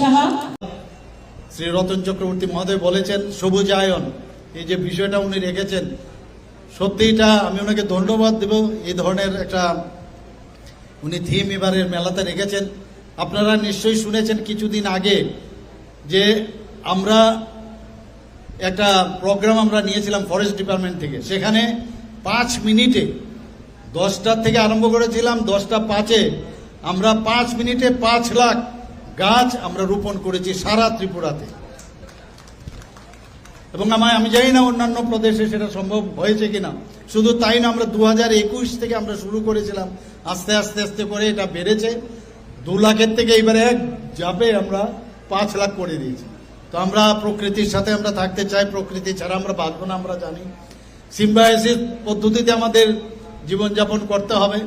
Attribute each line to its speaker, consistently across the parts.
Speaker 1: সাহা।
Speaker 2: শ্রী রতন চক্রবর্তী মহোদয় বলেছেন, সবুজায়ন এই যে বিষয়টা উনি রেখেছেন সত্যি এটা আমি ওনাকে ধন্যবাদ দেব। এই ধরনের একটা উনি থিম এবারের মেলাতে রেখেছেন। আপনারা নিশ্চয়ই শুনেছেন কিছুদিন আগে যে আমরা একটা প্রোগ্রাম আমরা নিয়েছিলাম ফরেস্ট ডিপার্টমেন্ট থেকে। সেখানে পাঁচ মিনিটে, দশটার থেকে আরম্ভ করেছিলাম, দশটা পাঁচে আমরা পাঁচ মিনিটে পাঁচ লাখ গাছ আমরা রোপণ করেছি সারা ত্রিপুরাতে। এবং আমায়, আমি জানি না অন্যান্য প্রদেশে সেটা সম্ভব হয়েছে কিনা। শুধু তাই না, আমরা দু একুশ থেকে আমরা শুরু করেছিলাম। আস্তে আস্তে আস্তে করে এটা বেড়েছে। দু লাখের থেকে এবারে এক যাবে আমরা পাঁচ লাখ করে দিয়েছি। তো আমরা প্রকৃতির সাথে আমরা থাকতে চাই, প্রকৃতি ছাড়া আমরা বাঁচবো না, আমরা জানি। সিম্বায়াসিস পদ্ধতিতে আমাদের জীবনযাপন করতে হবে।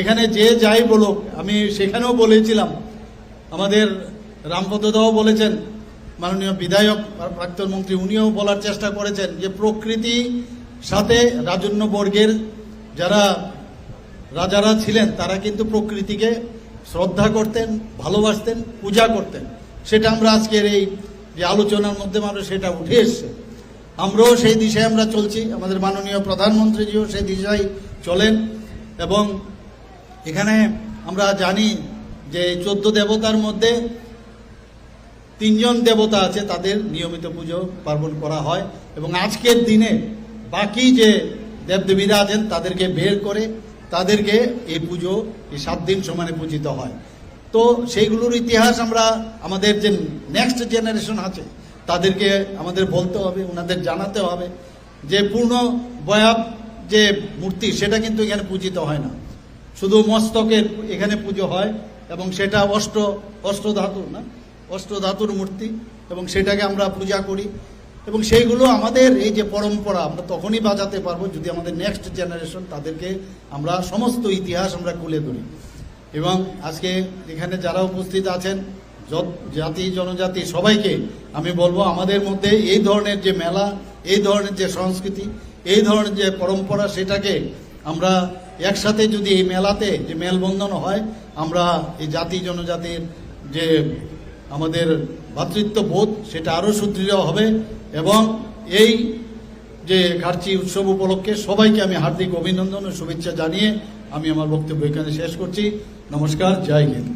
Speaker 2: এখানে যে যাই বলুক, আমি সেখানেও বলেছিলাম, আমাদের রামপদদাও বলেছেন, মাননীয় বিধায়ক প্রাক্তন মন্ত্রী, উনিও বলার চেষ্টা করেছেন যে প্রকৃতি সাথে রাজন্য বর্গের যারা রাজারা ছিলেন, তারা কিন্তু প্রকৃতিকে শ্রদ্ধা করতেন, ভালোবাসতেন, পূজা করতেন। সেটা আমরা আজকের এই যে আলোচনার মধ্যে আমরা সেটা উঠে এসছে। আমরাও সেই দিশায় আমরা চলছি। আমাদের মাননীয় প্রধানমন্ত্রীজিও সেই দিশায় চলেন এবং এখানে আমরা জানি যে চোদ্দ দেবতার মধ্যে তিনজন দেবতা আছে, তাদের নিয়মিত পুজো পার্বণ করা হয় এবং আজকের দিনে বাকি যে দেবদেবীরা আছেন, তাদেরকে বের করে তাদেরকে এই পুজো এই সাত দিন সমানে পূজিত হয়। তো সেইগুলোর ইতিহাস আমরা, আমাদের যে নেক্সট জেনারেশন আছে, তাদেরকে আমাদের বলতে হবে, ওনাদের জানাতে হবে যে পূর্ণ বয়াব যে মূর্তি, সেটা কিন্তু এখানে পূজিত হয় না। শুধু মস্তকের এখানে পুজো হয় এবং সেটা অষ্ট অষ্ট ধাতু না, অষ্ট ধাতুর মূর্তি এবং সেটাকে আমরা পূজা করি। এবং সেইগুলো আমাদের এই যে পরম্পরা, আমরা তখনই বাজাতে পারব যদি আমাদের নেক্সট জেনারেশন তাদেরকে আমরা সমস্ত ইতিহাস আমরা তুলে ধরি। এবং আজকে এখানে যারা উপস্থিত আছেন জাতি, জনজাতি, সবাইকে আমি বলব আমাদের মধ্যে এই ধরনের যে মেলা, এই ধরনের যে সংস্কৃতি, এই ধরনের যে পরম্পরা, সেটাকে আমরা একসাথে যদি এই মেলাতে যে মেলবন্ধন হয়, আমরা এই জাতি, জনজাতির যে আমাদের ভ্রাতৃত্ববোধ সেটা আরও সুদৃঢ় হবে এবং এই যে ঘাটচি উৎসব উপলক্ষে সবাইকে আমি হার্দিক অভিনন্দন ও শুভেচ্ছা জানিয়ে আমি আমার বক্তব্য এখানে শেষ করছি। নমস্কার জয় হিন্দ।